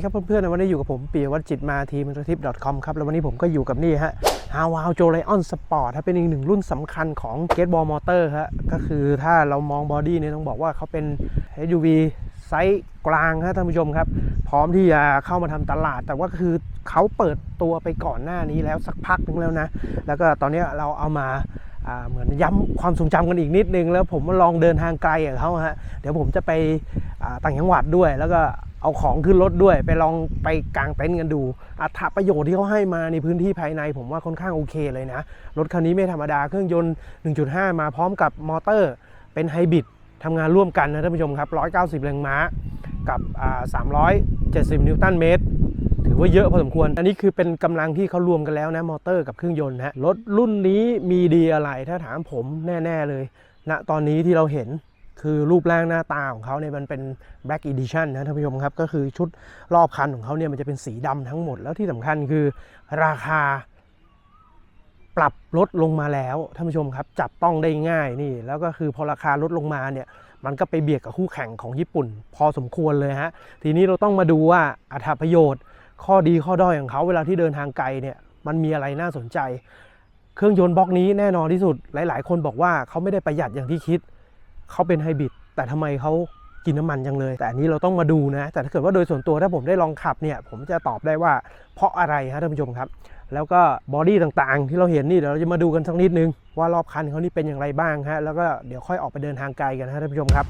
ดีครับเพื่อนๆวันนี้อยู่กับผมปียวัฒน์จิตมาทีมันทิป .com ครับ แล้ววันนี้ผมก็อยู่กับนี่ฮะฮาวาวโจไลออนสปอร์ตเป็นอีกหนึ่งรุ่นสำคัญของเกตบอลมอเตอร์ฮะก็คือถ้าเรามองบอดี้เนี่ยต้องบอกว่าเขาเป็น SUV ไซส์กลางครับท่านผู้ชมครับ พร้อมที่จะเข้ามาทำตลาด แต่ว่าคือเขาเปิดตัวไปก่อนหน้านี้แล้วสักพักนึงแล้วนะ แล้วก็ตอนนี้เราเอามาเหมือนย้ำความทรงจำกันอีกนิดนึง แล้วผมมาลองเดินทางไกลกับเขาฮะเดี๋ยวผมจะไปต่างจังหวัดด้วยแล้วก็ เอาของขึ้นรถด้วย ไปลองไปกางเต็นท์กันดู อัตราประโยชน์ที่เขาให้มาในพื้นที่ภายใน ผมว่าค่อนข้างโอเคเลยนะ รถคันนี้ไม่ธรรมดาเครื่องยนต์ 1.5 มาพร้อมกับมอเตอร์ เป็นไฮบริดทำงานร่วมกันนะท่านผู้ชมครับ 190 แรงม้ากับ 370 นิวตันเมตร ถือว่าเยอะพอสมควร อันนี้คือเป็นกำลังที่เขารวมกันแล้วนะมอเตอร์กับเครื่องยนต์นะฮะรถรุ่นนี้มีดีอะไรถ้าถามผมแน่ ๆเลยณตอนนี้ที่เราเห็น คือรูปร่างหน้าตาของเขาเนี่ยมันเป็น Black Edition นะท่านผู้ชมครับ ก็คือชุดรอบคันของเขาเนี่ยมันจะเป็นสีดำทั้งหมด แล้วที่สำคัญคือราคาปรับลดลงมาแล้วท่านผู้ชมครับ จับต้องได้ง่ายนี่ แล้วก็คือพอราคาลดลงมาเนี่ยมันก็ไปเบียดกับคู่แข่งของญี่ปุ่น พอสมควรเลยฮะ ทีนี้เราต้องมาดูว่าอัตราประโยชน์ ข้อดีข้อด้อยของเขาเวลาที่เดินทางไกลเนี่ยมันมีอะไรน่าสนใจ เครื่องยนต์บล็อกนี้แน่นอนที่สุด หลาย ๆ คนบอกว่าเขาไม่ได้ประหยัดอย่างที่คิด เขาเป็นไฮบริดแต่ทำไมเขากินน้ำมันจังเลย แต่อันนี้เราต้องมาดูนะ แต่ถ้าเกิดว่าโดยส่วนตัวถ้าผมได้ลองขับเนี่ย ผมจะตอบได้ว่าเพราะอะไรฮะท่านผู้ชมครับ แล้วก็บอดี้ต่างๆ ที่เราเห็นนี่เดี๋ยวเราจะมาดูกันสักนิดนึง ว่ารอบคันเขานี่เป็นอย่างไรบ้างฮะแล้วก็เดี๋ยวค่อยออกไปเดินทางไกลกันนะฮะท่านผู้ชมครับ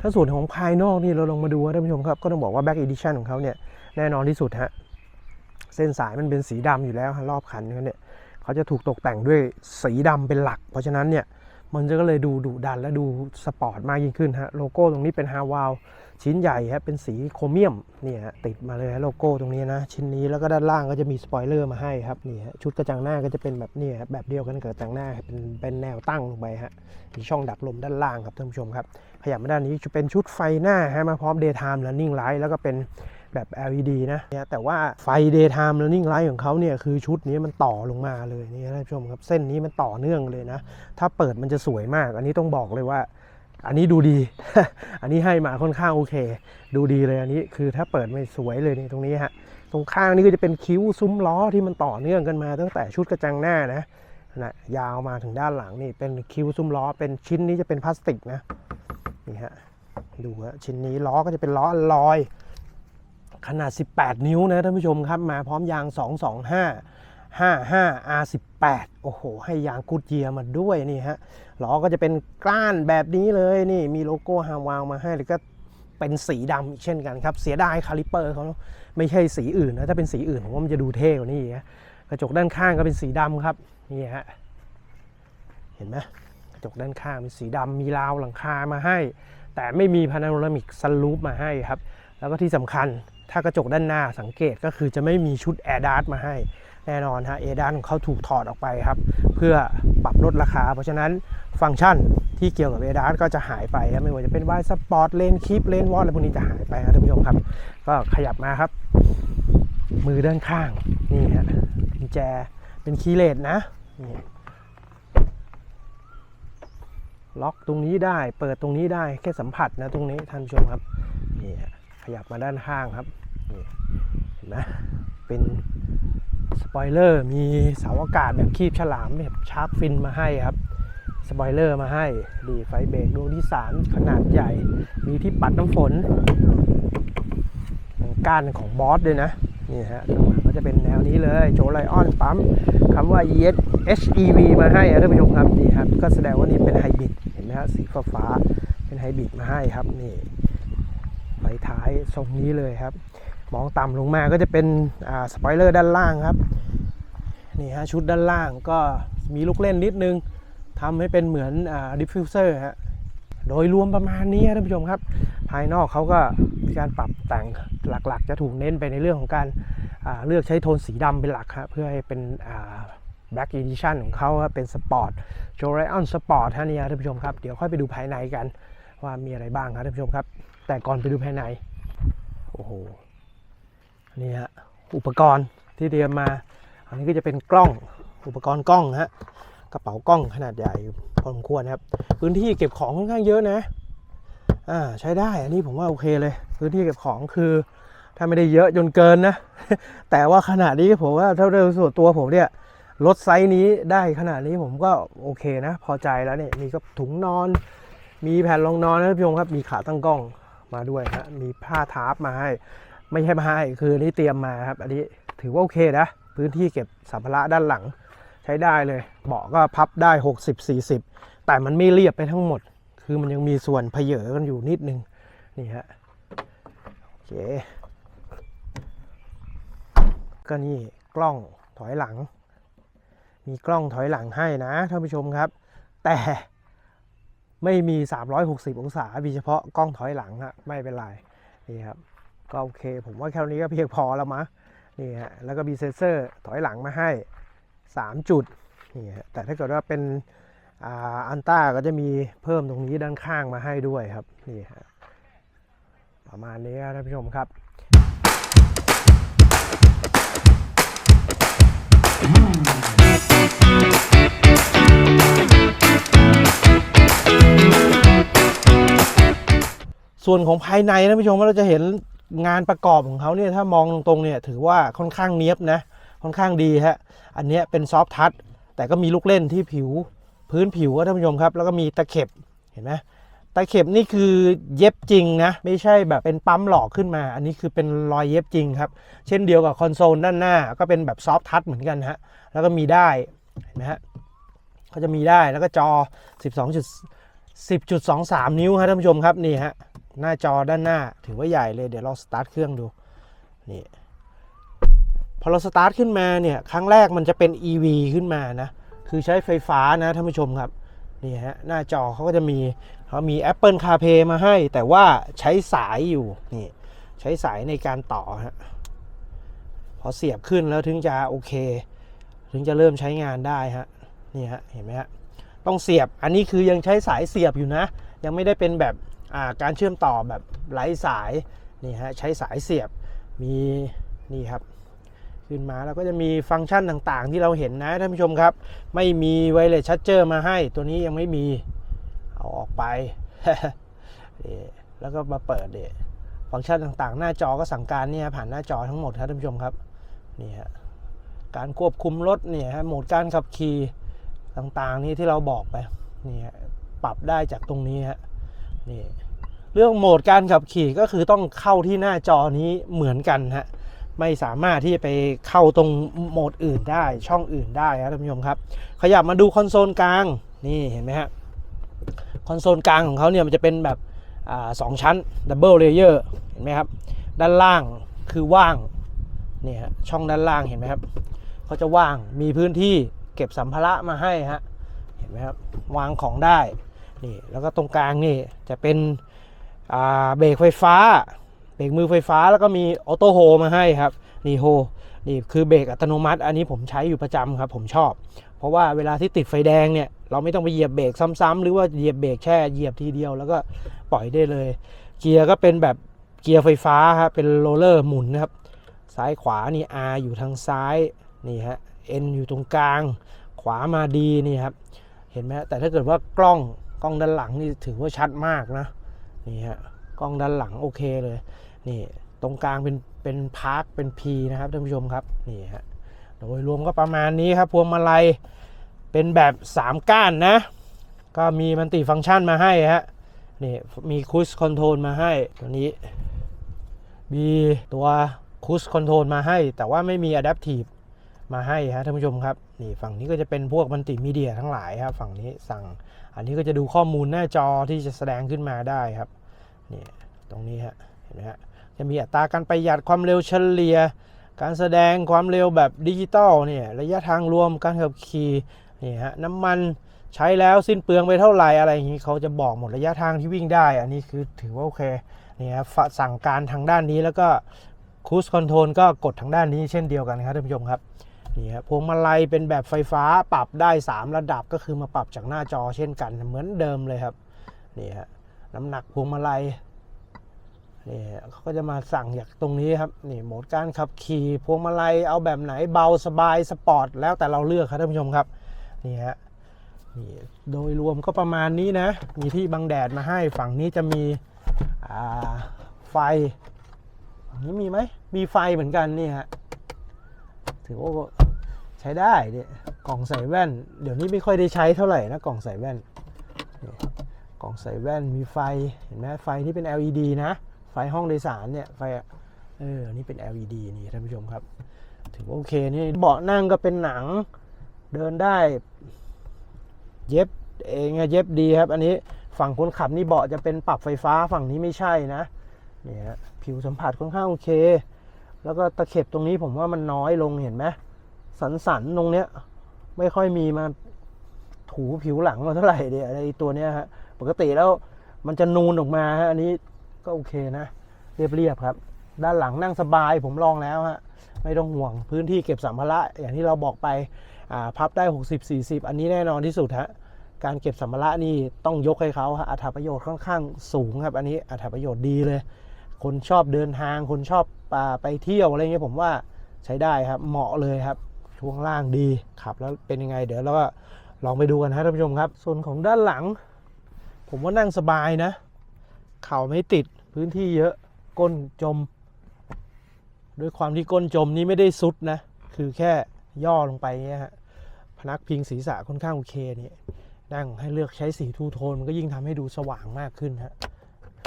ถ้าส่วนของภายนอกนี่เราลองมาดูนะท่านผู้ชมครับ ก็ต้องบอกว่า Back Edition ของเขาเนี่ยแน่นอนที่สุดฮะ เส้นสายมันเป็นสีดำอยู่แล้วฮะรอบคันเขาเนี่ยเขาจะถูกตกแต่งด้วยสีดำเป็นหลัก เพราะฉะนั้นเนี่ยมันจะก็เลยดูดุดันและดูสปอร์ตมากยิ่งขึ้นฮะโลโก้ตรงนี้เป็นฮาวาวชิ้นใหญ่ฮะเป็นสีโครเมียมเนี่ยฮะติดมาเลยฮะโลโก้ตรงนี้นะชิ้นนี้แล้วก็ด้านล่างก็จะมีสปอยเลอร์มาให้ครับนี่ฮะชุดกระจังหน้าก็จะเป็นแบบนี้ครับแบบเดียวกันกับกระจังหน้าเป็นเป็นแนวตั้งลงไปฮะมีช่องดักลมด้านล่างครับท่านผู้ชมครับขยับมาด้านนี้จะเป็นชุดไฟหน้าฮะมาพร้อม daytime running light แล้วก็เป็น แบบ LED นะเนี่ยแต่ว่าไฟ daytime running light ของเขาเนี่ยคือชุดนี้มันต่อลงมาเลยนี่ท่านผู้ชมครับเส้นนี้มันต่อเนื่องเลยนะ ถ้าเปิดมันจะสวยมาก อันนี้ต้องบอกเลยว่า อันนี้ดูดี อันนี้ให้มาค่อนข้างโอเค ดูดีเลยอันนี้คือถ้าเปิดไม่สวยเลยนี่ตรงนี้ฮะตรงข้างนี่ก็จะเป็นคิ้วซุ้มล้อที่มันต่อเนื่องกันมา ตั้งแต่ชุดกระจังหน้านะนะยาวมาถึงด้านหลังนี่เป็นคิ้วซุ้มล้อ เป็นชิ้นนี้จะเป็นพลาสติกนะนี่ฮะดูฮะชิ้นนี้ล้อก็จะเป็นล้อลอย ขนาด 18 นิ้วนะท่านผู้ชมครับ มาพร้อมยาง 225 55 R18 โอ้โห ให้ยางกูดเยียมาด้วยนี่ฮะล้อก็จะเป็นก้านแบบนี้เลยนี่มีโลโก้ฮาวาวมาให้แล้วก็เป็นสีดำอีกเช่นกันครับ เสียดายคาลิเปอร์เขาไม่ใช่สีอื่นนะ ถ้าเป็นสีอื่นผมว่ามันจะดูเท่กว่านี้อีกนะกระจกด้านข้างก็เป็นสีดำครับนี่ฮะเห็นไหมกระจกด้านข้างเป็นสีดำมีราวหลังคามาให้ แต่ไม่มีพานาโรมิกซันรูฟมาให้ครับ แล้วก็ที่สำคัญ ถ้ากระจกด้านหน้าสังเกตก็คือจะไม่มีชุดแอร์ดาร์มาให้แน่นอนฮะเอดานของเขาถูกถอดออกไปครับ เพื่อปรับลดราคา เพราะฉะนั้นฟังก์ชันที่เกี่ยวกับเอดานก็จะหายไปครับไม่ว่าจะเป็นวายสปอร์ตเลนคีปเลนวอลอะไรพวกนี้จะหายไปครับท่านผู้ชมครับ ก็ขยับมาครับ มือด้านข้างนี่ฮะกุญแจเป็นคีย์เลสนะนี่ล็อกตรงนี้ได้ เปิดตรงนี้ได้แค่สัมผัสนะตรงนี้ท่านผู้ชมครับนี่ฮะขยับมาด้านข้างครับ เห็นไหมเป็นสปอยเลอร์มีเสาอากาศแบบคีบฉลามแบบชาร์กฟินมาให้ครับสปอยเลอร์มาให้ดีไฟเบรกดวงที่ 3 ขนาดใหญ่ มีที่ปัดน้ำฝนก้านของบอสด้วยนะนี่ฮะข้างหลังก็จะเป็นแนวนี้เลยโจไลออนปั๊มคำว่า ES HEV มาให้ท่านผู้ชมครับนี่ครับ ก็แสดงว่านี่เป็นไฮบริดเห็นไหมฮะสีฟ้าฟ้าเป็นไฮบริดมาให้ครับนี่ ไฟท้ายทรงนี้เลยครับ มองต่ำลงมาก็จะเป็นสปอยเลอร์ด้านล่างครับนี่ฮะชุดด้านล่างก็มีลูกเล่นนิดนึงทำให้เป็นเหมือนดิฟฟิวเซอร์ฮะโดยรวมประมาณนี้ท่านผู้ชมครับ ภายนอกเขาก็มีการปรับแต่งหลักๆ จะถูกเน้นไปในเรื่องของการาเลือกใช้โทนสีดำเป็นหลักฮะเพื่อให้เป็นอ่า Black Edition ของเขาเป็นสปอร์ตโจไรออนสปอร์ตฮะนี่ท่านผู้ชมครับ เดี๋ยวค่อยไปดูภายในกันว่ามีอะไรบ้างครับท่านผู้ชมครับ แต่ก่อนไปดูภายใน โอ้โห นี่ฮะ อุปกรณ์ที่เตรียมมา อันนี้ก็จะเป็นกล้อง อุปกรณ์กล้องฮะ กระเป๋ากล้องขนาดใหญ่พอสมควรนครับ พื้นที่เก็บของค่อนข้างเยอะนะ อ่า ใช้ได้ อันนี้ผมว่าโอเคเลย พื้นที่เก็บของคือ ถ้าไม่ได้เยอะจนเกินนะ แต่ว่าขนาดนี้ผมว่าถ้าโดยส่วนตัวผมเนี่ยรถไซส์นี้ได้ขนาดนี้ผมก็โอเคนะ พอใจแล้วเนี่ยมีก็ถุงนอน มีแผ่นรองนอนนะท่านผู้ชมครับมีขาตั้งกล้อง มาด้วยฮะมีผ้าทาร์ปมาให้ ไม่ใช่มาให้คือนนี่เตรียมมาครับ อันนี้ถือว่าโอเคนะ พื้นที่เก็บสัมภาระด้านหลัง ใช้ได้เลย เบาะก็พับได้ 60 40 แต่มันไม่เรียบไปทั้งหมด คือมันยังมีส่วนเพเยอกันอยู่นิดนึงนี่ฮะโอเคก็นี่กล้องถอยหลัง มีกล้องถอยหลังให้นะท่านผู้ชมครับ แต่ ไม่มี 360 องศามีเฉพาะกล้องถอยหลังฮะไม่เป็นไรนี่ครับก็โอเค ผมว่าแค่นี้ก็เพียงพอแล้วมะนี่ฮะแล้วก็มีเซ็นเซอร์ถอยหลังมาให้ 3 จุดนี่ฮะแต่ถ้าเกิดว่าเป็นอันต้าก็จะมีเพิ่มตรงนี้ด้านข้างมาให้ด้วยครับนี่ฮะประมาณนี้ครับท่านผู้ชมครับ ส่วนของภายในนะท่านผู้ชมว่าเราจะเห็นงานประกอบของเขาเนี่ยถ้ามองตรงๆเนี่ยถือว่าค่อนข้างเนี้ยบนะค่อนข้างดีฮะอันนี้เป็นซอฟทัชแต่ก็มีลูกเล่นที่ผิวพื้นผิวครับท่านผู้ชมครับ แล้วก็มีตะเข็บเห็นไหมตะเข็บนี่คือเย็บจริงนะไม่ใช่แบบเป็นปั๊มหลอกขึ้นมา อันนี้คือเป็นรอยเย็บจริงครับ เช่นเดียวกับคอนโซลด้านหน้าก็เป็นแบบซอฟทัชเหมือนกันฮะแล้วก็มีได้เห็นไหมฮะ เขาจะมีได้แล้วก็จอ 12จุด10.23 นิ้วครับท่านผู้ชมครับนี่ฮะหน้าจอด้านหน้าถือว่าใหญ่เลยเดี๋ยวเราสตาร์ทเครื่องดูนี่พอเราสตาร์ทขึ้นมาเนี่ยครั้งแรกมันจะเป็น EV ขึ้นมานะคือใช้ไฟฟ้านะท่านผู้ชมครับนี่ฮะหน้าจอเขาก็จะมีเขามี Apple CarPlay มาให้ แต่ว่าใช้สายอยู่นี่ใช้สายในการต่อฮะพอเสียบขึ้นแล้วถึงจะโอเค ถึงจะเริ่มใช้งานได้ฮะ นี่ฮะเห็นไหมฮะต้องเสียบอันนี้คือยังใช้สายเสียบอยู่นะ ยังไม่ได้เป็นแบบการเชื่อมต่อแบบไร้สายนี่ฮะใช้สายเสียบมีนี่ครับขึ้นมาแล้วก็จะมีฟังก์ชันต่างๆ ที่เราเห็นนะท่านผู้ชมครับ ไม่มีไวเลสชัตเจอร์มาให้ตัวนี้ยังไม่มีเอาออกไปแล้วก็มาเปิดเดฟังก์ชันต่างๆ หน้าจอก็สั่งการเนี่ยผ่านหน้าจอทั้งหมดครับท่านผู้ชมครับนี่ฮะการควบคุมรถเนี่ยฮะโหมดการขับขี่ ต่างๆนี่ที่เราบอกไปนี่ฮะปรับได้จากตรงนี้ฮะนี่เรื่องโหมดการขับขี่ก็คือต้องเข้าที่หน้าจอนี้เหมือนกันฮะไม่สามารถที่จะไปเข้าตรงโหมดอื่นได้ช่องอื่นได้ครับท่านผู้ชมครับ ขยับมาดูคอนโซลกลางนี่เห็นไหมฮะคอนโซลกลางของเขาเนี่ยมันจะเป็นแบบอสองชั้นดับเบิลเลเยอร์เห็นไหมครับ ด้านล่างคือว่างนี่ฮะช่องด้านล่างเห็นไหมครับเขาจะว่างมีพื้นที่ เก็บสัมภาระมาให้ฮะเห็นไหมครับวางของได้นี่แล้วก็ตรงกลางนี่จะเป็นเบรกไฟฟ้า เบรกมือไฟฟ้าแล้วก็มีออโต้โฮมาให้ครับนี่โฮนี่คือเบรกอัตโนมัติ อันนี้ผมใช้อยู่ประจำครับผมชอบ เพราะว่าเวลาที่ติดไฟแดงเนี่ยเราไม่ต้องไปเหยียบเบรกซ้ำๆหรือว่าเหยียบเบรกแค่เหยียบทีเดียวแล้วก็ปล่อยได้เลย เกียร์ก็เป็นแบบเกียร์ไฟฟ้าครับเป็นโรลเลอร์หมุนนะครับซ้ายขวานี่ R อยู่ทางซ้ายนี่ฮะ N อยู่ตรงกลาง วามาดีนี่ครับ เห็นไหมแต่ถ้าเกิดว่ากล้องกล้องด้านหลังนี่ถือว่าชัดมากนะนี่ฮะกล้องด้านหลังโอเคเลยนี่ตรงกลางเป็นเป็นพาร์คเป็น P นะครับท่านผู้ชมครับนี่ฮะโดยรวมก็ประมาณนี้ครับพวงมาลัยเป็นแบบ 3 ก้านนะ ก็มีมันติฟังก์ชันมาให้ฮะนี่มีคูสคอนโทรลมาให้ตัวนี้มีตัวคูสคอนโทรลมาให้ แต่ว่าไม่มี Adaptive มาให้ฮะท่านผู้ชมครับนี่ฝั่งนี้ก็จะเป็นพวกมัลติมีเดียทั้งหลายครับฝั่งนี้สั่ง อันนี้ก็จะดูข้อมูลหน้าจอที่จะแสดงขึ้นมาได้ครับนี่ตรงนี้ฮะเห็นไหมฮะจะมีอัตราการประหยัดความเร็วเฉลี่ย การแสดงความเร็วแบบดิจิตอลเนี่ยระยะทางรวมการขับขี่นี่ฮะน้ำมันใช้แล้วสิ้นเปลืองไปเท่าไหร่อะไรอย่างนี้เขาจะบอกหมดระยะทางที่วิ่งได้ อันนี้คือถือว่าโอเคนี่ครับสั่งการทางด้านนี้แล้วก็คูสคอนโทรลก็กดทางด้านนี้เช่นเดียวกันครับท่านผู้ชมครับ นี่ครับพวงมาลัยเป็นแบบไฟฟ้าปรับได้ 3 ระดับก็คือมาปรับจากหน้าจอเช่นกัน เหมือนเดิมเลยครับนี่ฮะน้ำหนักพวงมาลัยนี่ฮะเขาก็จะมาสั่งจากตรงนี้ครับนี่โหมดการขับขี่พวงมาลัยเอาแบบไหนเบาสบายสปอร์ตแล้วแต่เราเลือกครับท่านผู้ชมครับนี่ฮะนี่โดยรวมก็ประมาณนี้นะ มีที่บังแดดมาให้ฝั่งนี้จะมีไฟฝั่งนี้มีไหมมีไฟเหมือนกันนี่ฮะถือว่า ใช้ได้เนี่ยกล่องใส่แว่น เดี๋ยวนี้ไม่ค่อยได้ใช้เท่าไหร่นะกล่องใส่แว่นนี่กล่องใส่แว่นมีไฟเห็นไหมไฟที่เป็น LED นะ ไฟห้องโดยสารเนี่ยไฟเออนี่เป็น LED นี่ท่านผู้ชมครับถือว่าโอเคนี่เบาะนั่งก็เป็นหนังเดินได้ เย็บเองอะเย็บดีครับ อันนี้ฝั่งคนขับนี่เบาะจะเป็นปรับไฟฟ้าฝั่งนี้ไม่ใช่นะเนี่ยผิวสัมผัสค่อนข้างโอเค แล้วก็ตะเข็บตรงนี้ผมว่ามันน้อยลงเห็นไหม สันสันๆตรงเนี้ย ไม่ค่อยมีมาถูผิวหลังมาเท่าไหร่เดียไอตัวเนี้ยฮะปกติแล้วมันจะนูนออกมาฮะอันนี้ก็โอเคนะ เรียบๆครับ ด้านหลังนั่งสบายผมลองแล้วฮะไม่ต้องห่วงพื้นที่เก็บสัมภาระอย่างที่เราบอกไปอ่าพับได้ 60 40 อันนี้แน่นอนที่สุดฮะการเก็บสัมภาระนี่ต้องยกให้เขาฮะอัตราประโยชน์ค่อนข้างสูงครับ อันนี้อัตราประโยชน์ดีเลย คนชอบเดินทาง คนชอบอไปเที่ยวอะไรเงี้ยผมว่าใช้ได้ครับเหมาะเลยครับ ช่วงล่างดีขับแล้วเป็นยังไง เดี๋ยวเราก็ลองไปดูกันฮะท่านผู้ชมครับ ส่วนของด้านหลัง ผมว่านั่งสบายนะ เข่าไม่ติดพื้นที่เยอะก้นจม ด้วยความที่ก้นจมนี้ไม่ได้ซุดนะ คือแค่ย่อลงไปเงี้ยฮะพนักพิงศีรษะค่อนข้างโอเคเนี่ยนั่งให้เลือกใช้สีทูโทนมันก็ยิ่งทำให้ดูสว่างมากขึ้นฮะ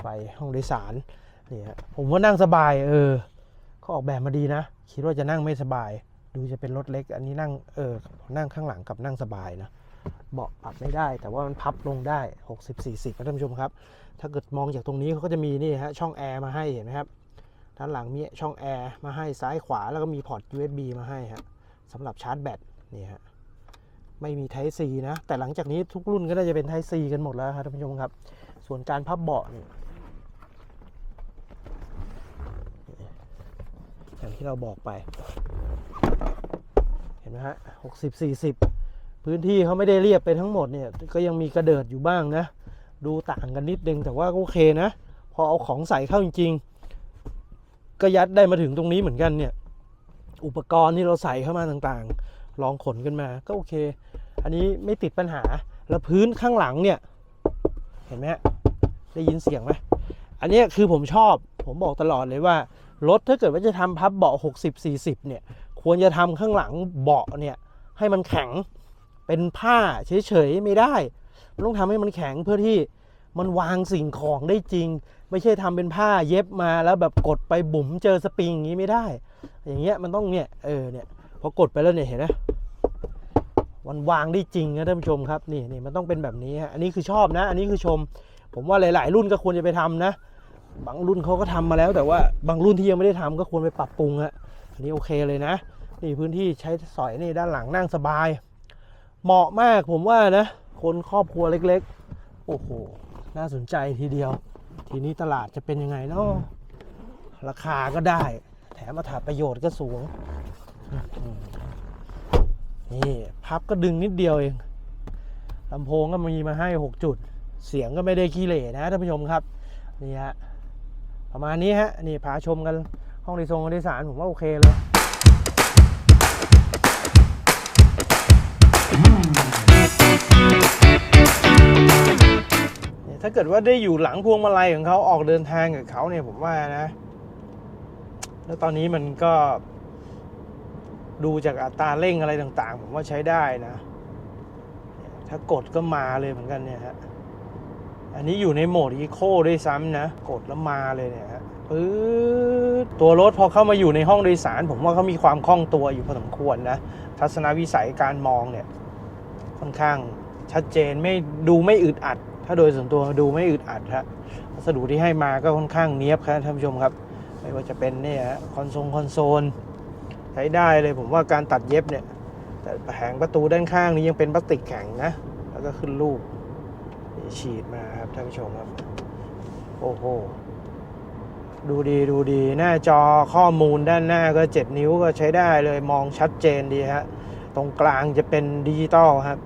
ไฟห้องโดยสารเนี่ฮะผมว่านั่งสบายเออเขาออกแบบมาดีนะ คิดว่าจะนั่งไม่สบาย ดูจะเป็นรถเล็ก อันนี้นั่งเออนั่งข้างหลังกับนั่งสบายนะเบาะปรับไม่ได้ แต่ว่ามันพับลงได้ 60 40ครับท่านผู้ชมครับ ถ้าเกิดมองจากตรงนี้เขาก็จะมีนี่ฮะช่องแอร์มาให้เห็นไหมครับด้านหลังมีช่องแอร์มาให้ซ้ายขวาแล้วก็มีพอร์ต USB มาให้ฮะสำหรับชาร์จแบตนี่ฮะไม่มี Type C นะ แต่หลังจากนี้ทุกรุ่นก็น่าจะเป็น Type C กันหมดแล้วครับท่านผู้ชมครับ ส่วนการพับเบาะนี่อย่างที่เราบอกไป นไหมฮะหกสิบสี่สิบพื้นที่เขาไม่ได้เรียบไปทั้งหมดเนี่ย ก็ยังมีกระเดิดอยู่บ้างนะ ดูต่างกันนิดนึงแต่ว่าโอเคนะ พอเอาของใส่เข้าจริง ๆ ก็ยัดได้มาถึงตรงนี้เหมือนกันเนี่ย อุปกรณ์ที่เราใส่เข้ามาต่างๆ ลองขนกันมาก็โอเค อันนี้ไม่ติดปัญหาแล้วพื้นข้างหลังเนี่ย เห็นไหมฮะได้ยินเสียงไหมอันนี้คือผมชอบผมบอกตลอดเลยว่า รถถ้าเกิดว่าจะทำพับเบาะ 60 40 เนี่ย ควรจะทำข้างหลังเบาะเนี่ยให้มันแข็งเป็นผ้าเฉยๆไม่ได้ต้องทำให้มันแข็งเพื่อที่มันวางสิ่งของได้จริง ไม่ใช่ทำเป็นผ้าเย็บมาแล้วแบบกดไปบุ๋มเจอสปริงอย่างนี้ไม่ได้ อย่างเงี้ยมันต้องเนี่ยเออเนี่ยพอกดไปแล้วเนี่ยเห็นไหมมันวางได้จริงนะท่านผู้ชมครับนี่นี่มันต้องเป็นแบบนี้ฮะอันนี้คือชอบนะ อันนี้คือชม ผมว่าหลาย ๆ รุ่นก็ควรจะไปทำนะ บางรุ่นเขาก็ทำมาแล้ว แต่ว่าบางรุ่นที่ยังไม่ได้ทำก็ควรไปปรับปรุงฮะ นนี้โอเคเลยนะ นี่พื้นที่ใช้สอยนี่ด้านหลังนั่งสบาย เหมาะมากผมว่านะ คนครอบครัวเล็กๆ โอ้โห น่าสนใจทีเดียว ทีนี้ตลาดจะเป็นยังไงเนาะราคาก็ได้ แถมมาถาประโยชน์ก็สูง นี่พับก็ดึงนิดเดียวเองลำโพงก็มีมาให้ 6 จุด เสียงก็ไม่ได้ขี้เหร่นะท่านผู้ชมครับ นี่ฮะประมาณนี้ฮะ นี่พาชมกัน ห้องดยสารงดยสารผมว่าโอเคเลยเนี่ยถ้าเกิดว่าได้อยู่หลังพวงมาลัยของเขาออกเดินทางกับเขาเนี่ยผมว่านะ แล้วตอนนี้มันก็ ดูจากอัตราเร่งอะไรต่างๆ ผมว่าใช้ได้นะ ถ้ากดก็มาเลยเหมือนกันเนี่ยฮะ อันนี้อยู่ในโหมดอีโคด้วยซ้ำนะ กดแล้วมาเลยเนี่ยฮะ ปื๊ดตัวรถพอเข้ามาอยู่ในห้องโดยสาร ผมว่าเขามีความคล่องตัวอยู่พอสมควรนะ ทัศนวิสัยการมองเนี่ย ค่อนข้างชัดเจนไม่ดูไม่อึดอัด ถ้าโดยส่วนตัวดูไม่อึดอัดฮะวัสดุที่ให้มาก็ค่อนข้างเนี้ยบครับท่านผู้ชมครับ ไม่ว่าจะเป็นเนี่ยฮะคอนโซลคอนโซลใช้ได้เลยผมว่าการตัดเย็บเนี่ย แต่แผงประตูด้านข้างนี้ยังเป็นพลาสติกแข็งนะ แล้วก็ขึ้นรูปฉีดมาครับท่านผู้ชมครับ โอ้โห ดูดีดูดีหน้าจอข้อมูลด้านหน้าก็ 7 นิ้วก็ใช้ได้เลยมองชัดเจนดีฮะ ตรงกลางจะเป็นดิจิตอลครับ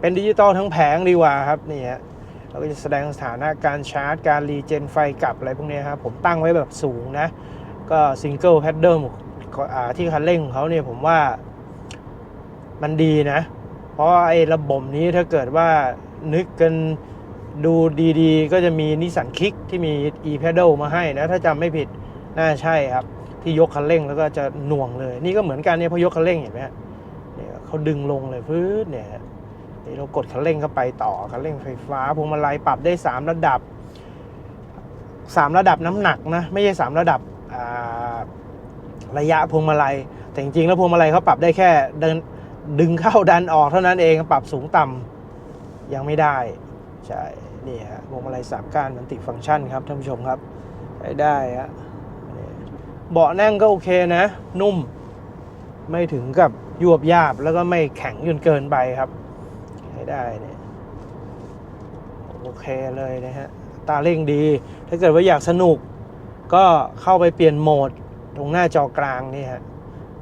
เป็นดิจิตอลทั้งแผงดีกว่าครับนี่ฮะเราก็จะแสดงสถานะการชาร์จ การรีเจนไฟกลับอะไรพวกนี้ครับ ผมตั้งไว้แบบสูงนะ ก็ซิงเกิลแพดเดิลที่คันเร่งของเขาเนี่ยผมว่ามันดีนะ เพราะไอ้ระบบนี้ถ้าเกิดว่านึกกัน ดูดีๆ ก็จะมีนิสสันคิกที่มี e pedal มาให้นะ ถ้าจำไม่ผิด น่าใช่ครับ ที่ยกคันเร่งแล้วก็จะหน่วงเลย นี่ก็เหมือนกันเนี่ยพอยกคันเร่งเห็นไหมฮะเนี่ยเขาดึงลงเลยพื้นเนี่ยนี่เรากดคันเร่งเข้าไปต่อคันเร่งไฟฟ้าพวงมาลัยปรับได้ 3 ระดับ 3 ระดับน้ำหนักนะไม่ใช่ 3 ระดับระยะพวงมาลัย แต่จริงๆแล้วพวงมาลัยเขาปรับได้แค่เดินดึงเข้าดันออกเท่านั้นเองปรับสูงต่ำยังไม่ได้ ใช่ นี่ฮะพวงมาลัยสามก้านมันติฟังก์ชันครับท่านผู้ชมครับใช้ได้ฮะเบาะนั่งก็โอเคนะ นุ่ม ไม่ถึงกับยวบยาบแล้วก็ไม่แข็งจนเกินไปครับใช้ได้เนี่ยโอเคเลยนะฮะตาเร่งดี ถ้าเกิดว่าอยากสนุก ก็เข้าไปเปลี่ยนโหมดตรงหน้าจอกลางนี่ฮะ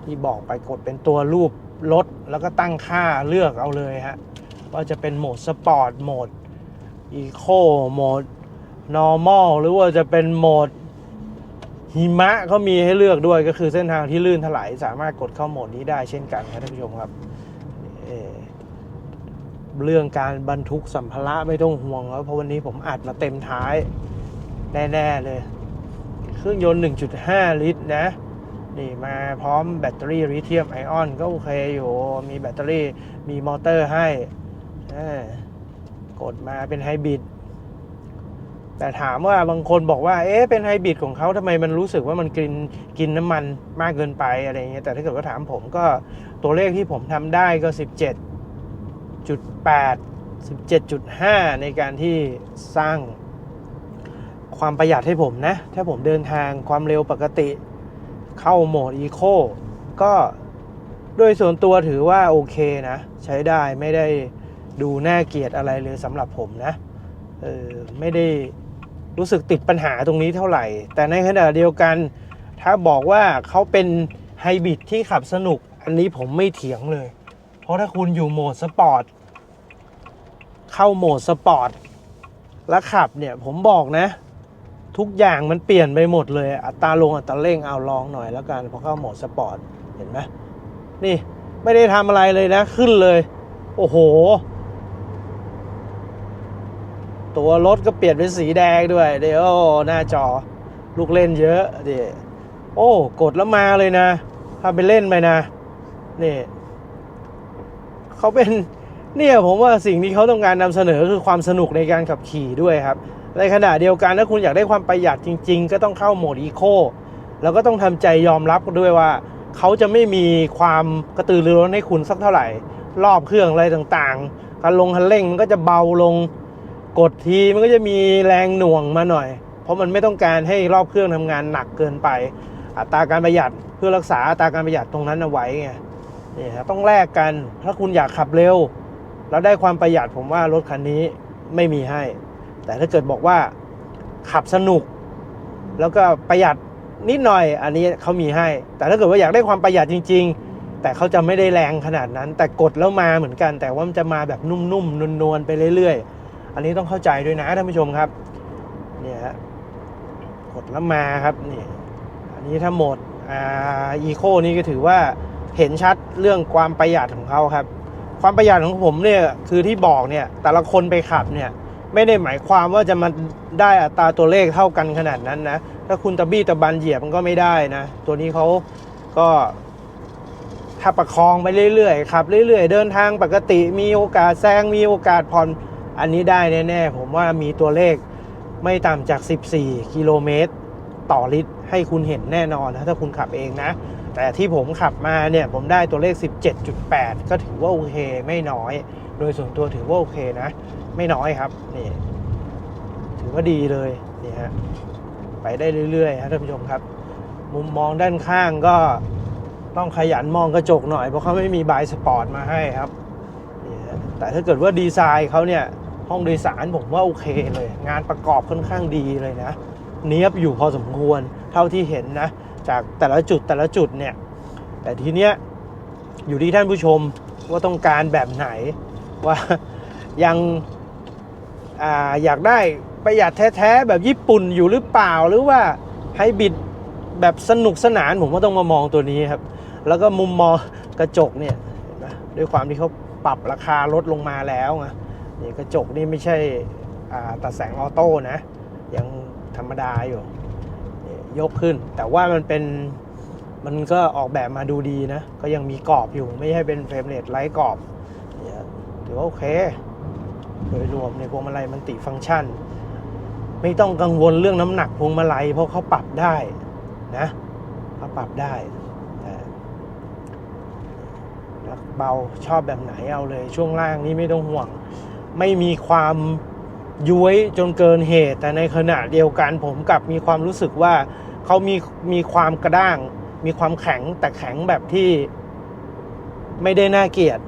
ที่บอกไปกดเป็นตัวรูปรถแล้วก็ตั้งค่าเลือกเอาเลยฮะว่าจะเป็นโหมดสปอร์ตโหมด อีโคโหมด normal หรือว่าจะเป็นโหมดหิมะก็มีให้เลือกด้วยก็คือเส้นทางที่ลื่นถลายสามารถกดเข้าโหมดนี้ได้เช่นกันครับท่านผู้ชมครับเรื่องการบรรทุกสัมภาระไม่ต้องห่วงแล้วเพราะวันนี้ผมอัดมาเต็มท้าย แน่ๆเลย เครื่องยนต์ 1.5 ลิตรนะ นี่มาพร้อมแบตเตอรี่ลิเธียมไอออนก็โอเคอยู่ มีแบตเตอรี่มีมอเตอร์ให้อ่า กดมาเป็นไฮบริดแต่ถามว่าบางคนบอกว่า เอ๊ะ เป็นไฮบริดของเขาทำไมมันรู้สึกว่ามันกินกินน้ำมันมากเกินไปอะไรเงี้ย แต่ถ้าเกิดว่าถามผมก็ตัวเลขที่ผมทำได้ก็ 17.8 17.5 ในการที่สร้างความประหยัดให้ผมนะ ถ้าผมเดินทางความเร็วปกติ เข้าโหมดอีโคก็โดยส่วนตัวถือว่าโอเคนะ ใช้ได้ไม่ได้ ดูน่าเกลียดอะไรเลยสำหรับผมนะเออไม่ได้รู้สึกติดปัญหาตรงนี้เท่าไหร่ แต่ในขณะเดียวกัน ถ้าบอกว่าเขาเป็นไฮบริดที่ขับสนุก อันนี้ผมไม่เถียงเลย เพราะถ้าคุณอยู่โหมดสปอร์ตเข้าโหมดสปอร์ตแล้วขับเนี่ยผมบอกนะ ทุกอย่างมันเปลี่ยนไปหมดเลย อัตราลงอัตราเร่งเอาลองหน่อยแล้วกันพอเข้าโหมดสปอร์ตเห็นไหมนี่ไม่ได้ทำอะไรเลยนะขึ้นเลย โอ้โห ตัวรถก็เปลี่ยนเป็นสีแดงด้วย เดี๋ยวหน้าจอลูกเล่นเยอะเดี๋ยวโอ้ กดแล้วมาเลยนะ ถ้าไปเล่นไปนะ นี่เขาเป็นเนี่ยผมว่าสิ่งที่เขาต้องการนำเสนอคือความสนุกในการขับขี่ด้วยครับ ในขณะเดียวกันถ้าคุณอยากได้ความประหยัดจริง ๆ ก็ต้องเข้าโหมดอีโคแล้วก็ต้องทำใจยอมรับด้วยว่า เขาจะไม่มีความกระตือรือร้นให้คุณสักเท่าไหร่ รอบเครื่องอะไรต่างๆการลงคันเร่งมันก็จะเบาลง กดทีมันก็จะมีแรงหน่วงมาหน่อย เพราะมันไม่ต้องการให้รอบเครื่องทำงานหนักเกินไป อัตราการประหยัดเพื่อรักษาอัตราการประหยัดตรงนั้นเอาไว้ไงนี่ครับต้องแลกกัน ถ้าคุณอยากขับเร็ว แล้วได้ความประหยัดผมว่ารถคันนี้ไม่มีให้ แต่ถ้าเกิดบอกว่าขับสนุก แล้วก็ประหยัดนิดหน่อยอันนี้เขามีให้ แต่ถ้าเกิดว่าอยากได้ความประหยัดจริง ๆ แต่เขาจะไม่ได้แรงขนาดนั้น แต่กดแล้วมาเหมือนกัน แต่ว่ามันจะมาแบบนุ่มๆนวลๆไปเรื่อยๆ อันนี้ต้องเข้าใจด้วยนะท่านผู้ชมครับเนี่ยฮะกดแล้วมาครับนี่อันนี้ถ้าโหมดอ่าอีโคนี่ก็ถือว่าเห็นชัดเรื่องความประหยัดของเขาครับ ความประหยัดของผมเนี่ยคือที่บอกเนี่ยแต่ละคนไปขับเนี่ยไม่ได้หมายความว่าจะมาได้อัตราตัวเลขเท่ากันขนาดนั้นนะ ถ้าคุณตะบี้ตะบันเหยียบมันก็ไม่ได้นะ ตัวนี้เขาก็ ถ้าประคองไปเรื่อยๆขับเรื่อยๆ เดินทางปกติมีโอกาสแซงมีโอกาสผ่อน อันนี้ได้แน่ๆ ผมว่ามีตัวเลขไม่ต่ำจาก 14 กิโลเมตร ต่อลิตร ให้คุณเห็นแน่นอนนะถ้าคุณขับเองนะ แต่ที่ผมขับมาเนี่ย ผมได้ตัวเลข 17.8 ก็ถือว่าโอเคไม่น้อย โดยส่วนตัวถือว่าโอเคนะ ไม่น้อยครับนี่ถือว่าดีเลยนี่ฮะไปได้เรื่อยๆฮะท่านผู้ชมครับ มุมมองด้านข้างก็ต้องขยันมองกระจกหน่อย เพราะเขาไม่มีบายสปอร์ตมาให้ครับ แต่ถ้าเกิดว่าดีไซน์เขาเนี่ยห้องโดยสารผมว่าโอเคเลย งานประกอบค่อนข้างดีเลยนะ เนี้ยบอยู่พอสมควรเท่าที่เห็นนะ จากแต่ละจุดแต่ละจุดเนี่ย แต่ทีเนี้ยอยู่ที่ท่านผู้ชมว่าต้องการแบบไหนว่ายังออยากได้ประหยัดแท้ๆ แบบญี่ปุ่นอยู่หรือเปล่าหรือว่าไฮบริดแบบสนุกสนานผมก็ต้องมามองตัวนี้ครับ แล้วก็มุมมองกระจกเนี่ยด้วยความที่เขา ปรับราคาลดลงมาแล้วไงนี่กระจกนี่ไม่ใช่ตัดแสงออโต้นะ ยังธรรมดาอยู่ยกขึ้น แต่ว่ามันเป็นมันก็ออกแบบมาดูดีนะ ก็ยังมีกรอบอยู่ไม่ใช่เป็นเฟรมเรทไร้กรอบเนี่ยถือว่าโอเค โดยรวมในพวงมาลัยมันติฟังก์ชัน ไม่ต้องกังวลเรื่องน้ำหนักพวงมาลัยเพราะเขาปรับได้นะเขาปรับได้แต่แล้ว เบาชอบแบบไหนเอาเลย ช่วงล่างนี้ไม่ต้องห่วง ไม่มีความย้วยจนเกินเหตุ แต่ในขณะเดียวกันผมกลับมีความรู้สึกว่าเขามีมีความกระด้าง มีความแข็งแต่แข็งแบบที่ไม่ได้น่าเกลียด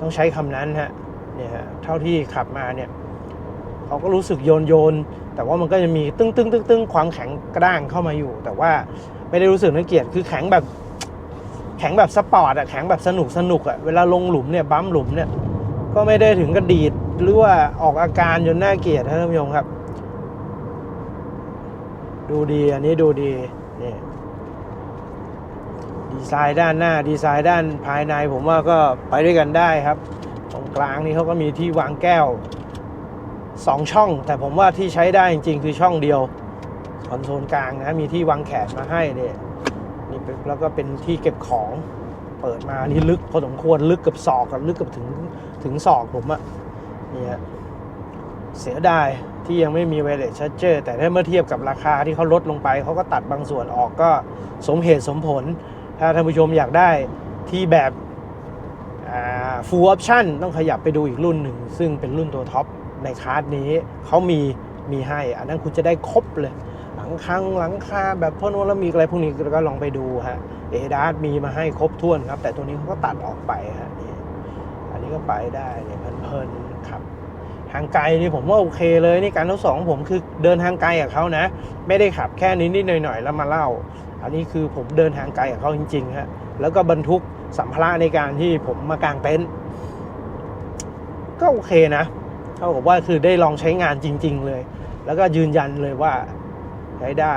ต้องใช้คำนั้นฮะเนี่ยเท่าที่ขับมาเนี่ยเขาก็รู้สึกโยนโยนแต่ว่ามันก็จะมีตึ้งตึ้งตึ้งตึ้งความแข็งกระด้างเข้ามาอยู่ แต่ว่าไม่ได้รู้สึกน่าเกลียดคือแข็งแบบ แข็งแบบสปอร์ตอะแข็งแบบสนุกสนุกอะเวลาลงหลุมเนี่ยบั๊มหลุมเนี่ยก็ไม่ได้ถึงกระดีดหรือว่าออกอาการจนน่าเกลียดท่านผู้ชมครับ ดูดีอันนี้ดูดีนี่ดีไซน์ด้านหน้าดีไซน์ด้านภายในผมว่าก็ไปด้วยกันได้ครับ ตรงกลางนี่เขาก็มีที่วางแก้วสองช่อง แต่ผมว่าที่ใช้ได้จริงๆ คือช่องเดียวคอนโซลกลางนะมีที่วางแขนมาให้เนี่ย นี่แล้วก็เป็นที่เก็บของเปิดมานี่ลึกพอสมควรลึกเกับศอกกับลึกเกับถึงถึงศอกผมอะเนี่ยเสียดายที่ยังไม่มีไวเลสชัดเจอร์แต่ถ้าเมื่อเทียบกับราคาที่เขาลดลงไป เขาก็ตัดบางส่วนออกก็สมเหตุสมผล ถ้าท่านผู้ชมอยากได้ที่แบบฟูลออปชั่นต้องขยับไปดูอีกรุ่นหนึ่ง ซึ่งเป็นรุ่นตัวท็อปในคลาสนี้เขามีมีให้ อันนั้นคุณจะได้ครบเลย งคังหลังคาแบบพ่นวลมีอะไรพวกนี้ก็ลองไปดูฮะเอดามีมาให้ครบถ้วนครับ แต่ตัวนี้เขาก็ตัดออกไปฮะนี่อันนี้ก็ไปได้เนี่ยเพลินๆครับทางไกลนี่ผมว่าโอเคเลยนี่การทดสอบของผมคือเดินทางไกลกับเขานะ ไม่ได้ขับแค่นิดๆหน่อยๆแล้วมาเล่า อันนี้คือผมเดินทางไกลกับเขาจริงๆฮะแล้วก็บรรทุกสัมภาระในการที่ผมมากางเต็นท์ก็โอเคนะเท่ากับว่าคือได้ลองใช้งานจริง ๆ เลย แล้วก็ยืนยันเลยว่า ใช้ได้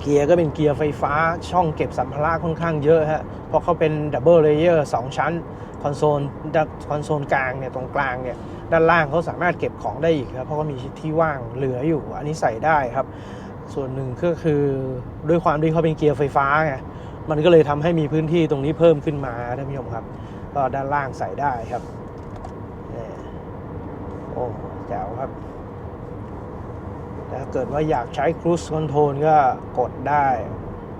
เกียร์ก็เป็นเกียร์ไฟฟ้าช่องเก็บสัมภาระค่อนข้างเยอะฮะ เพราะเขาเป็นดับเบิลเลเยอร์สองชั้น คอนโซลคอนโซลกลางเนี่ย ตรงกลางเนี่ย ด้านล่างเขาสามารถเก็บของได้อีกครับ เพราะว่ามีที่ว่างเหลืออยู่ อันนี้ใส่ได้ครับ ส่วนหนึ่งก็คือด้วยความที่เขาเป็นเกียร์ไฟฟ้าไงมันก็เลยทำให้มีพื้นที่ตรงนี้เพิ่มขึ้นมาท่านผู้ชมครับ ก็ด้านล่างใส่ได้ครับโอ้แจ๋วครับ ถ้าเกิดว่าอยากใช้ Cruise Control ก็กดได้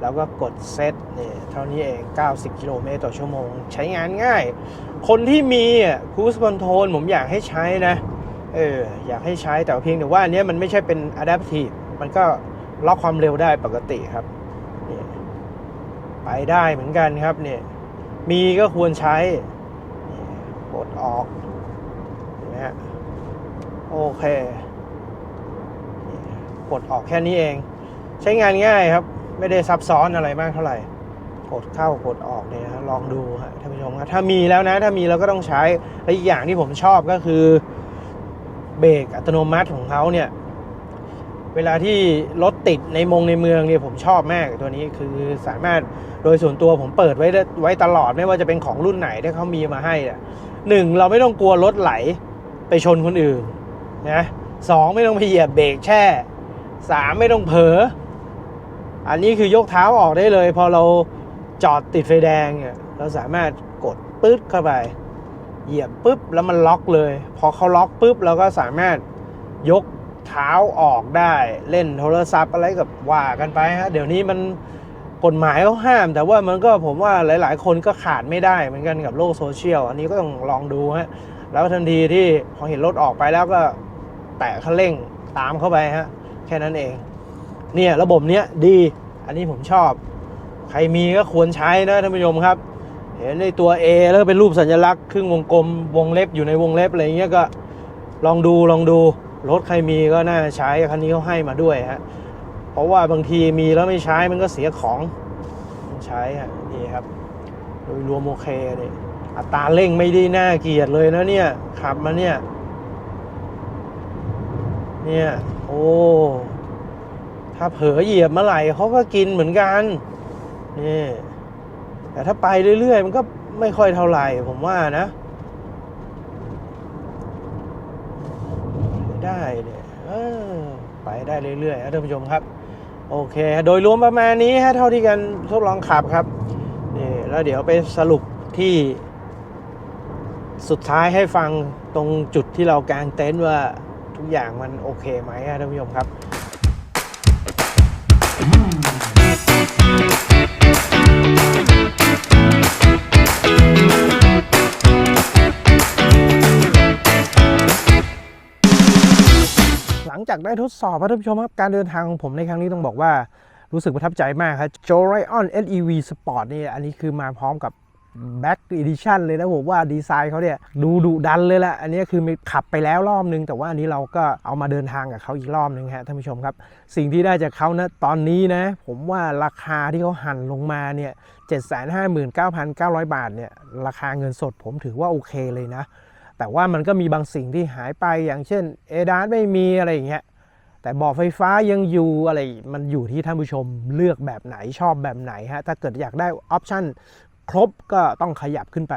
แล้วก็กดเซตเนี่ยเท่านี้เอง 90 กิโลเมตรต่อชั่วโมง ใช้งานง่าย คนที่มี Cruise Control ผมอยากให้ใช้นะ เออ อยากให้ใช้แต่เพียงแต่ว่าอันเนี้ยมันไม่ใช่เป็น Adaptive มันก็ล็อกความเร็วได้ปกติครับ ไปได้เหมือนกันครับเนี่ย มีก็ควรใช้ กดออกเห็นไหมฮะโอเค กดออกแค่นี้เอง ใช้งานง่ายครับ ไม่ได้ซับซ้อนอะไรมากเท่าไหร่ กดเข้ากดออกเนี่ยนะลองดูฮะท่านผู้ชมครับถ้ามีแล้วนะ ถ้ามีเราก็ต้องใช้และอีกอย่างที่ผมชอบก็คือเบรกอัตโนมัติของเขาเนี่ย เวลาที่รถติดในมงในเมืองเนี่ยผมชอบมากตัวนี้คือสามารถโดยส่วนตัวผมเปิดไว้ไว้ตลอดไม่ว่าจะเป็นของรุ่นไหนที่เขามีมาให้หนึ่งเราไม่ต้องกลัวรถไหลไปชนคนอื่นนะสองไม่ต้องไปเหยียบเบรกแช่ สามไม่ต้องเผลออันนี้คือยกเท้าออกได้เลย พอเราจอดติดไฟแดงเนี่ยเราสามารถกดปึ๊ดเข้าไป เหยียบปุ๊บแล้วมันล็อกเลย พอเขาล็อกปุ๊บเราก็สามารถยกเท้าออกได้เล่นโทรศัพท์อะไรกับว่ากันไปฮะเดี๋ยวนี้มันกฎหมายเขาห้าม แต่ว่ามันก็ผมว่าหลาย ๆ คนก็ขาดไม่ได้เหมือนกันกับโลกโซเชียลอันนี้ก็ต้องลองดูฮะแล้วทันทีที่พอเห็นรถออกไปแล้วก็แตะคันเร่งตามเข้าไปฮะ แค่นั้นเอง เนี่ยระบบเนี้ยดี อันนี้ผมชอบ ใครมีก็ควรใช้นะท่านผู้ชมครับ เห็นในตัว A แล้วก็เป็นรูปสัญลักษณ์ครึ่งวงกลมวงเล็บอยู่ในวงเล็บอะไรเงี้ยก็ลองดูลองดูรถใครมีก็น่าใช้คันนี้เขาให้มาด้วยฮะเพราะว่าบางทีมีแล้วไม่ใช้มันก็เสียของใช้ฮะนี่ครับโดยรวมโอเคเลยอัตราเร่งไม่ได้น่าเกลียดเลยนะเนี่ยขับมาเนี่ย เนี่ย โอ้ ถ้าเผลอเหยียบเมื่อไหร่เขาก็กินเหมือนกันนี่แต่ถ้าไปเรื่อย ๆ มันก็ไม่ค่อยเท่าไหร่ผมว่านะ ได้เนี่ยไปได้เรื่อยๆนะท่านผู้ชมครับ โอเค โดยรวมประมาณนี้ฮะเท่าที่กันทดลองขับครับนี่แล้วเดี๋ยวไปสรุปที่ สุดท้ายให้ฟังตรงจุดที่เรากางเต็นท์ว่า ทุกอย่างมันโอเคไหมท่านผู้ชมครับหลังจากได้ทดสอบครับท่านผู้ชมครับ การเดินทางของผมในครั้งนี้ต้องบอกว่ารู้สึกประทับใจมากครับ j o r i o n SEV Sport นี่อันนี้คือมาพร้อมกับ Back Edition เลยนะผมว่าดีไซน์เขาเนี่ยดูดุดันเลยแหละอันนี้คือมีขับไปแล้วรอบนึง แต่ว่าอันนี้เราก็เอามาเดินทางกับเขาอีกรอบนึงฮะท่านผู้ชมครับ สิ่งที่ได้จากเขานะตอนนี้นะ ผมว่าราคาที่เขาหั่นลงมาเนี่ย759,900บาทเนี่ยราคาเงินสดผมถือว่าโอเคเลยนะ แต่ว่ามันก็มีบางสิ่งที่หายไปอย่างเช่นเอดานไม่มีอะไรอย่างเงี้ยแต่บาะไฟฟ้ายังอยู่อะไรมันอยู่ที่ท่านผู้ชมเลือกแบบไหนชอบแบบไหนฮะถ้าเกิดอยากได้ออปชั่น ครบก็ต้องขยับขึ้นไป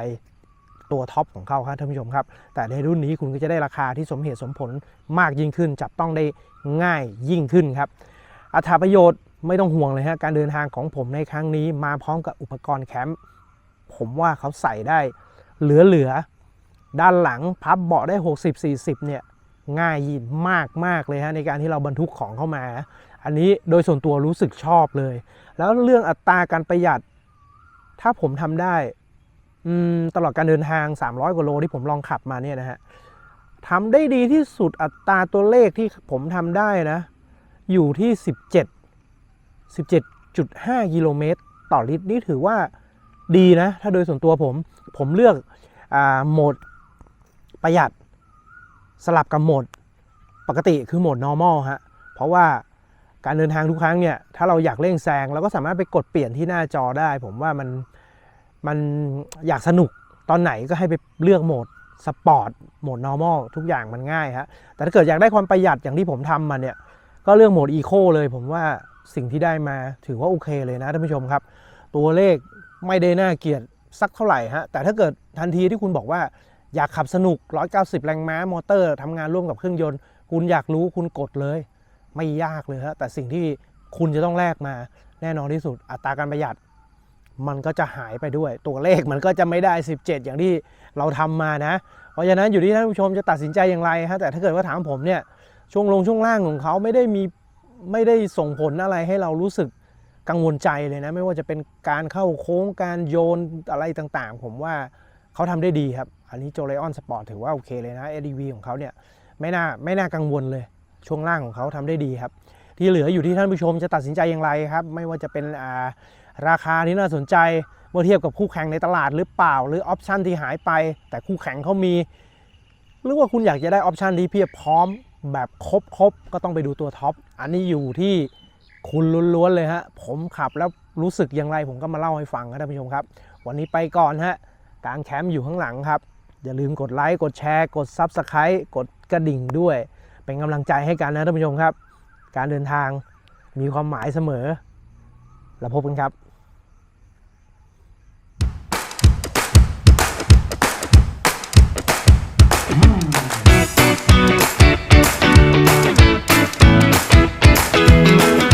ตัวท็อปของเขาครับท่านผู้ชมครับ แต่ในรุ่นนี้คุณก็จะได้ราคาที่สมเหตุสมผลมากยิ่งขึ้น จับต้องได้ง่ายยิ่งขึ้นครับอัตราประโยชน์ไม่ต้องห่วงเลยฮะการเดินทางของผมในครั้งนี้มาพร้อมกับอุปกรณ์แคมป์ผมว่าเขาใส่ได้เหลือๆด้านหลังพับเบาะได้ 60-40เนี่ยง่ายมากมากเลยฮะในการที่เราบรรทุกของเข้ามา อันนี้โดยส่วนตัวรู้สึกชอบเลย แล้วเรื่องอัตราการประหยัด ถ้าผมทำได้ตลอดการเดินทาง 300 กว่าโลที่ผมลองขับมาเนี่ยนะฮะทำได้ดีที่สุดอัตราตัวเลขที่ผมทำได้นะ อยู่ที่ 17 17.5 กิโลเมตร ต่อลิตรนี่ถือว่าดีนะ ถ้าโดยส่วนตัวผม ผมเลือกอโหมดประหยัดสลับกับโหมดปกติคือโหมด normal ฮะ เพราะว่า การเดินทางทุกครั้งเนี่ยถ้าเราอยากเร่งแซงเราก็สามารถไปกดเปลี่ยนที่หน้าจอได้ ผมว่ามันมันอยากสนุกตอนไหนก็ให้ไปเลือกโหมดสปอร์ตโหมด normal ทุกอย่างมันง่ายฮะแต่ถ้าเกิดอยากได้ความประหยัดอย่างที่ผมทำมาเนี่ยก็เลือกโหมด eco เลย ผมว่าสิ่งที่ได้มาถือว่าโอเคเลยนะท่านผู้ชมครับ ตัวเลขไม่ได้น่าเกลียดสักเท่าไหร่ฮะแต่ถ้าเกิดทันทีที่คุณบอกว่าอยากขับสนุก 190 แรงม้ามอเตอร์ทำงานร่วมกับเครื่องยนต์ คุณอยากรู้คุณกดเลย ไม่ยากเลยฮะแต่สิ่งที่คุณจะต้องแลกมาแน่นอนที่สุดอัตราการประหยัด มันก็จะหายไปด้วย ตัวเลขมันก็จะไม่ได้ 17 อย่างที่เราทำมานะ เพราะฉะนั้นอยู่ที่ท่านผู้ชมจะตัดสินใจอย่างไรฮะแต่ถ้าเกิดว่าถามผมเนี่ยช่วงลงช่วงล่างของเขาไม่ได้มีไม่ได้ส่งผลอะไรให้เรารู้สึกกังวลใจเลยนะไม่ว่าจะเป็นการเข้าโค้งการโยนอะไรต่างๆ ผมว่าเขาทำได้ดีครับ อันนี้โจเลออนสปอร์ตถือว่าโอเคเลยนะ ADV ของเขาเนี่ยไม่น่าไม่น่ากังวลเลย ช่วงล่างของเขาทำได้ดีครับ ที่เหลืออยู่ที่ท่านผู้ชมจะตัดสินใจอย่างไรครับ ไม่ว่าจะเป็นาราคาที่น่าสนใจเมื่อเทียบกับคู่แข่งในตลาดหรือเปล่า หรือออปชันที่หายไป แต่คู่แข่งเขามี หรือว่าคุณอยากจะได้ออปชันที่เพียบพร้อมแบบครบครบๆก็ต้องไปดูตัวท็อปอันนี้อยู่ที่คุณล้วนๆเลยฮะผมขับแล้วรู้สึกอย่างไรผมก็มาเล่าให้ฟังครับท่านผู้ชมครับ วันนี้ไปก่อนฮะกางแคมป์อยู่ข้างหลังครับ อย่าลืมกดไลค์กดแชร์ กด Subscribe กดกระดิ่งด้วย เป็นกำลังใจให้กันนะท่านผู้ชมครับ การเดินทางมีความหมายเสมอเราพบกันครับ Thank.